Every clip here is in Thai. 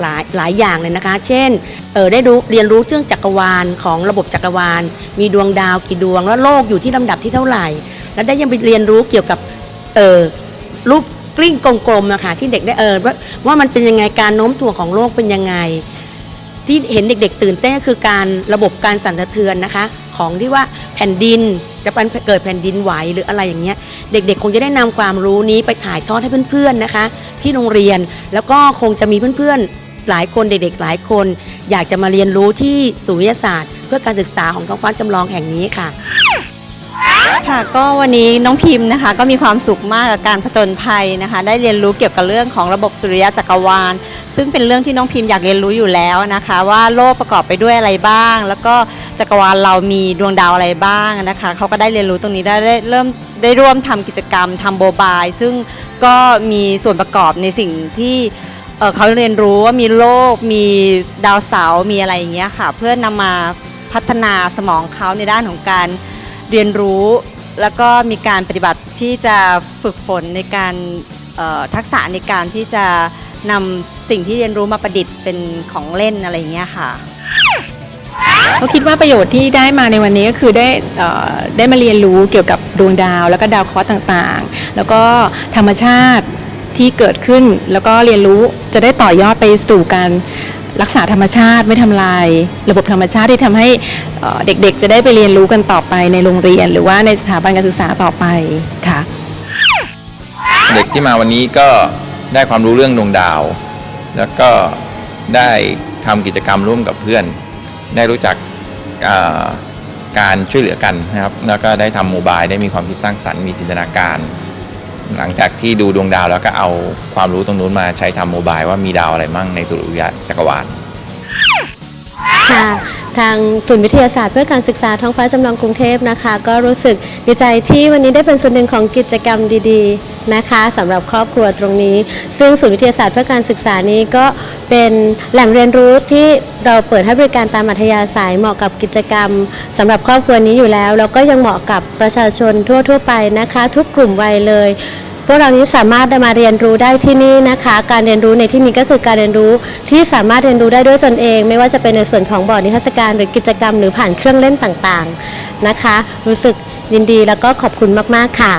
หลายหลายอย่างเลยนะคะ เช่นเออได้รู้เรียนรู้เรื่องจักรวาลของระบบจักรวาล มีดวงดาวกี่ดวง แล้วโลกอยู่ที่ลำดับที่เท่าไหร่ แล้วได้ยังไปเรียนรู้เกี่ยวกับเออรูปกลิ้งกลมๆนะคะที่เด็กได้เออว่าว่ามันเป็นยังไงการโน้มถ่วงของโลกเป็นยังไง ที่เห็นเด็กๆ ตื่นเต้นก็คือการระบบการสั่นสะเทือนนะคะ ของที่ว่าแผ่นดินจะเป็นเกิดแผ่นดินไหวหรืออะไรอย่างเงี้ยเด็กๆ คงจะได้นำความรู้นี้ไปถ่ายทอดให้เพื่อนๆนะคะ ที่โรงเรียนแล้วก็คงจะมีเพื่อนๆ หลายคนเด็กๆหลายคน อยากจะมาเรียนรู้ที่ศูนย์วิทยาศาสตร์ เพื่อการศึกษาของท้องฟ้าจำลองแห่งนี้ค่ะ ค่ะก็วันนี้น้องพิมพ์นะคะ ก็มีความสุขมากกับการผจญภัยนะคะ ได้เรียนรู้เกี่ยวกับเรื่องของระบบสุริยะจักรวาล ซึ่งเป็นเรื่องที่น้องพิมพ์อยากเรียนรู้อยู่แล้วนะคะ ว่าโลกประกอบไปด้วยอะไรบ้าง แล้วก็จักรวาลเรามีดวงดาวอะไรบ้างนะคะเขาก็ได้เรียนรู้ตรงนี้ได้ได้เริ่มได้ร่วมทำกิจกรรมทำโบบาย ซึ่งก็มีส่วนประกอบในสิ่งที่ เอ่อเขาเรียนรู้ว่ามีโลกมีดาวเสาร์มีอะไรอย่างเงี้ยค่ะ เพื่อนำมาพัฒนาสมองเขาในด้านของการเรียนรู้ แล้วก็มีการปฏิบัติที่จะฝึกฝนในการเอ่อทักษะในการที่จะนำสิ่งที่เรียนรู้มาประดิษฐ์เป็นของเล่นอะไรอย่างเงี้ยค่ะ ก็คิดว่าประโยชน์ที่ได้มาในวันนี้ก็คือได้เอ่อได้มาเรียนรู้เกี่ยวกับดวงดาว แล้วก็ดาวเคราะห์ต่างๆ แล้วก็ธรรมชาติ ที่เกิดขึ้นแล้วก็เรียนรู้จะได้ต่อยอดไปสู่การรักษาธรรมชาติไม่ทำลาย ระบบธรรมชาติที่ทำให้เด็กๆ จะได้ไปเรียนรู้กันต่อไปในโรงเรียน หรือว่าในสถาบันการศึกษาต่อไปค่ะ เด็กที่มาวันนี้ก็ได้ความรู้เรื่องดวงดาว แล้วก็ได้ทำกิจกรรมร่วมกับเพื่อน ได้รู้จักการช่วยเหลือกันนะครับ แล้วก็ได้ทำโมบายได้มีความคิดสร้างสรรค์มีจินตนาการ หลังจากที่ดูดวงดาวแล้วก็เอาความรู้ตรงนู้นมาใช้ทำโมบายว่ามีดาวอะไรมั่งในสุริยะจักรวาล ค่ะ ทางศูนย์วิทยาศาสตร์เพื่อการศึกษาท้องฟ้าจำลองกรุงเทพนะคะ ก็รู้สึกดีใจที่วันนี้ได้เป็นส่วนหนึ่งของกิจกรรมดีๆนะคะสำหรับครอบครัวตรงนี้ ซึ่งศูนย์วิทยาศาสตร์เพื่อการศึกษานี้ก็เป็นแหล่งเรียนรู้ที่เราเปิดให้บริการตามอัธยาศัยเหมาะกับกิจกรรมสำหรับครอบครัวนี้อยู่แล้วแล้วก็ยังเหมาะกับประชาชนทั่ว ๆ ไปนะคะ ทุกกลุ่มวัยเลย พวกเรานี้สามารถมาเรียนรู้ได้ที่นี่นะคะ การเรียนรู้ในที่นี้ก็คือการเรียนรู้ที่สามารถเรียนรู้ได้ด้วยตนเอง ไม่ว่าจะเป็นในส่วนของบอร์ดนิทรรศการหรือกิจกรรมหรือผ่านเครื่องเล่นต่างๆนะคะ รู้สึกยินดีแล้วก็ขอบคุณมากๆค่ะ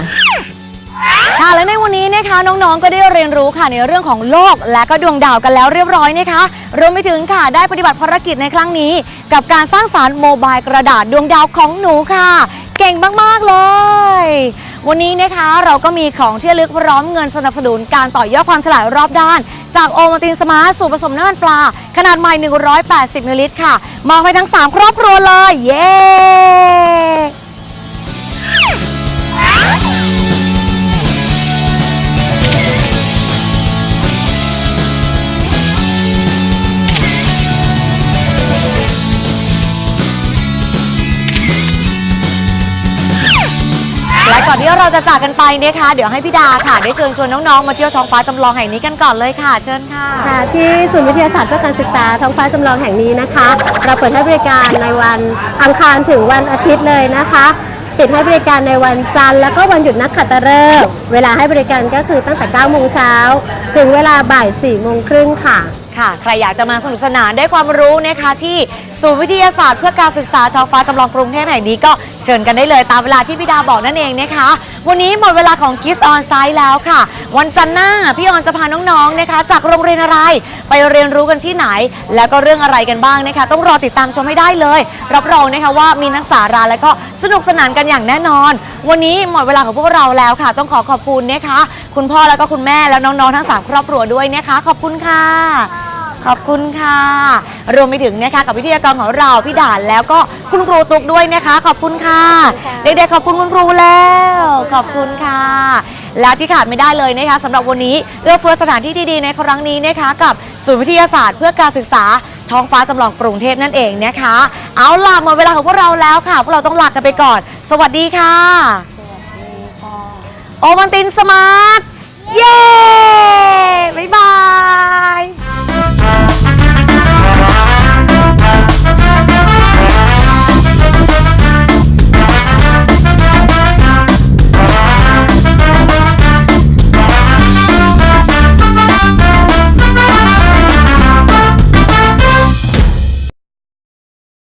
ค่ะและในวันนี้นะคะน้องๆ ก็ได้เรียนรู้ค่ะในเรื่องของโลกและก็ดวงดาวกันแล้วเรียบร้อยนะคะรวมไปถึงค่ะได้ปฏิบัติภารกิจในครั้งนี้ กับการสร้างสารโมบายกระดาษดวงดาวของหนูค่ะ เก่งมากๆเลย วันนี้นะคะเราก็มีของที่ระลึกพร้อมเงินสนับสนุนการต่อยอดความฉลาดรอบด้าน จากโอมาตินสมาร์ทสูตรผสมน้ำมันปลา ขนาดใหม่ 180มิลลิลิตรค่ะมอบให้ทั้ง 3 ครอบครัวเลย เย้ และก่อนที่เราจะจากกันไปนะคะ เดี๋ยวให้พี่ดาค่ะ ได้เชิญชวนน้องๆ มาเที่ยวท้องฟ้าจำลองแห่งนี้กันก่อนเลยค่ะ เชิญค่ะค่ะที่ศูนย์วิทยาศาสตร์เพื่อการศึกษาท้องฟ้าจำลองแห่งนี้นะคะ เราเปิดให้บริการในวันอังคารถึงวันอาทิตย์เลยนะคะปิดให้บริการในวันจันทร์แล้วก็วันหยุดนักขัตฤกษ์เวลาให้บริการก็คือตั้งแต่9โมงเช้าถึงเวลาบ่าย4โมงครึ่งค่ะ ค่ะ ใครอยากจะมาสนุกสนานได้ความรู้นะคะที่ศูนย์วิทยาศาสตร์เพื่อการศึกษาท้องฟ้าจำลองกรุงเทพแห่งนี้ก็เชิญกันได้เลยตามเวลาที่พี่ดาบอกนั่นเองนะคะ วันนี้หมดเวลาของ Kiss on Site แล้วค่ะ วันจันทร์หน้าพี่ออนจะพาน้องๆนะคะ จากโรงเรียนอะไรไปเรียนรู้กันที่ไหน แล้วก็เรื่องอะไรกันบ้างนะคะ ต้องรอติดตามชมให้ได้เลย รับรองนะคะว่ามีนักสาระและก็สนุกสนานกันอย่างแน่นอน วันนี้หมดเวลาของพวกเราแล้วค่ะ ต้องขอขอบคุณนะคะ คุณพ่อแล้วก็คุณแม่แล้วน้องๆทั้งสามครอบครัวด้วยนะคะ ขอบคุณค่ะ ขอบคุณค่ะ รวมไปถึงนะคะกับวิทยากรของเราพี่ด่านแล้วก็คุณครูตุกด้วยนะคะ ขอบคุณค่ะ เด็กๆขอบคุณคุณครูแล้ว ขอบคุณค่ะ และที่ขาดไม่ได้เลยนะคะสำหรับวันนี้เอื้อเฟื้อสถานที่ที่ดีในครั้งนี้นะคะกับศูนย์วิทยาศาสตร์เพื่อการศึกษาท้องฟ้าจำลองกรุงเทพนั่นเองนะคะ เอาล่ะหมดเวลาของพวกเราแล้วค่ะ พวกเราต้องลากันไปก่อน สวัสดีค่ะ โอมันตินสมาร์ท เย้ บ๊ายบาย